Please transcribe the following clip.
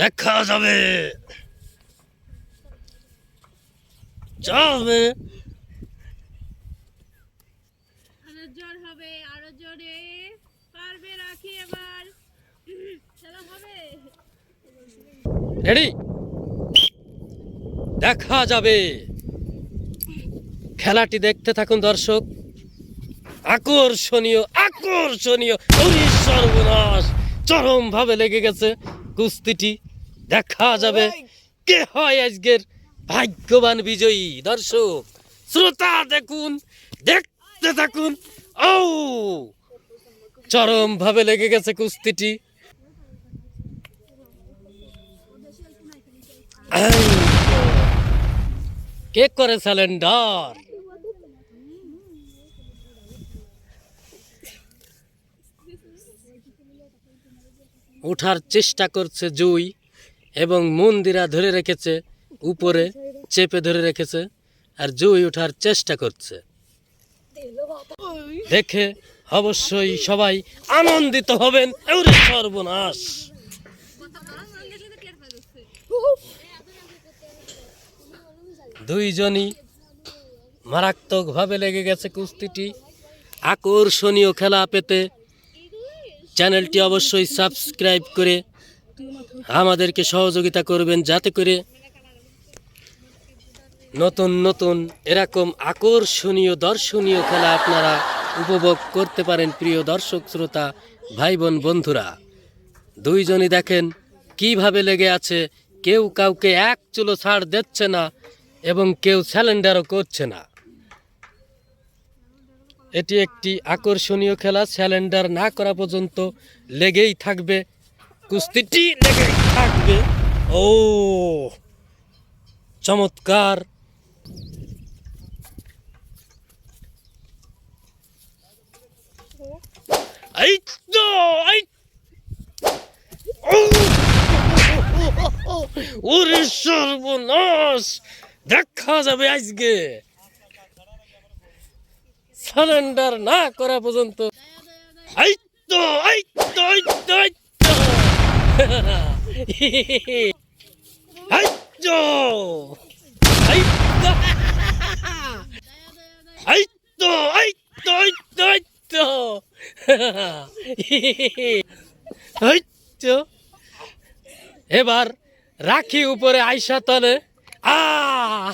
দেখা যাবে। যাবে আরও জোর হবে আরও জোরে। পারবে রাখি এবার। খেলা হবে। রেডি দেখা যাবে খেলাটি দেখতে থাকুন দর্শক। আকর্ষণীয় আকর্ষণীয়। সর্বনাশ। চরম ভাবে লেগে গেছে কুস্তিটি। দেখা যাবে। কে হয় আজকের ভাগ্যবান বিজয়ী। দর্শক শ্রোতা দেখুন দেখতে থাকুন। ও চরম ভাবে লেগে গেছে কুস্তিটি। কে করে স্যালেন্ডার? ওঠার চেষ্টা করছে জুই। এবং মন্দিরা ধরে রেখেছে, উপরে চেপে ধরে রেখেছে আর জুই ওঠার চেষ্টা করছে। দেখে অবশ্যই সবাই আনন্দিত হবেন সর্বনাশ। দুইজনই মারাত্মকভাবে লেগে গেছে কুস্তিটি। আকর্ষণীয় খেলা পেতে চ্যানেলটি অবশ্যই সাবস্ক্রাইব করে আমাদেরকে সহযোগিতা করবেন যাতে করে নতুন নতুন এরকম আকর্ষণীয়, দর্শনীয় খেলা আপনারা উপভোগ করতে পারেন, প্রিয় দর্শক, শ্রোতা ভাই বোন বন্ধুরা। দুইজনই দেখেন কীভাবে লেগে আছে। কেউ কাউকে এক চুলো ছাড় দিচ্ছে না এবং কেউ স্যালেন্ডারও করছে না। এটি একটি আকর্ষণীয় খেলা স্যালেন্ডার না করা পর্যন্ত লেগেই থাকবে। কুস্তিটি লেগেই থাকবে। ও, চমৎকার। এই তো, এই! ওরে দেখা যাবে আজকে। সারেন্ডার না করা পর্যন্ত। এই তো এই তো এবার রাখি উপরে আইসা তলে। আ!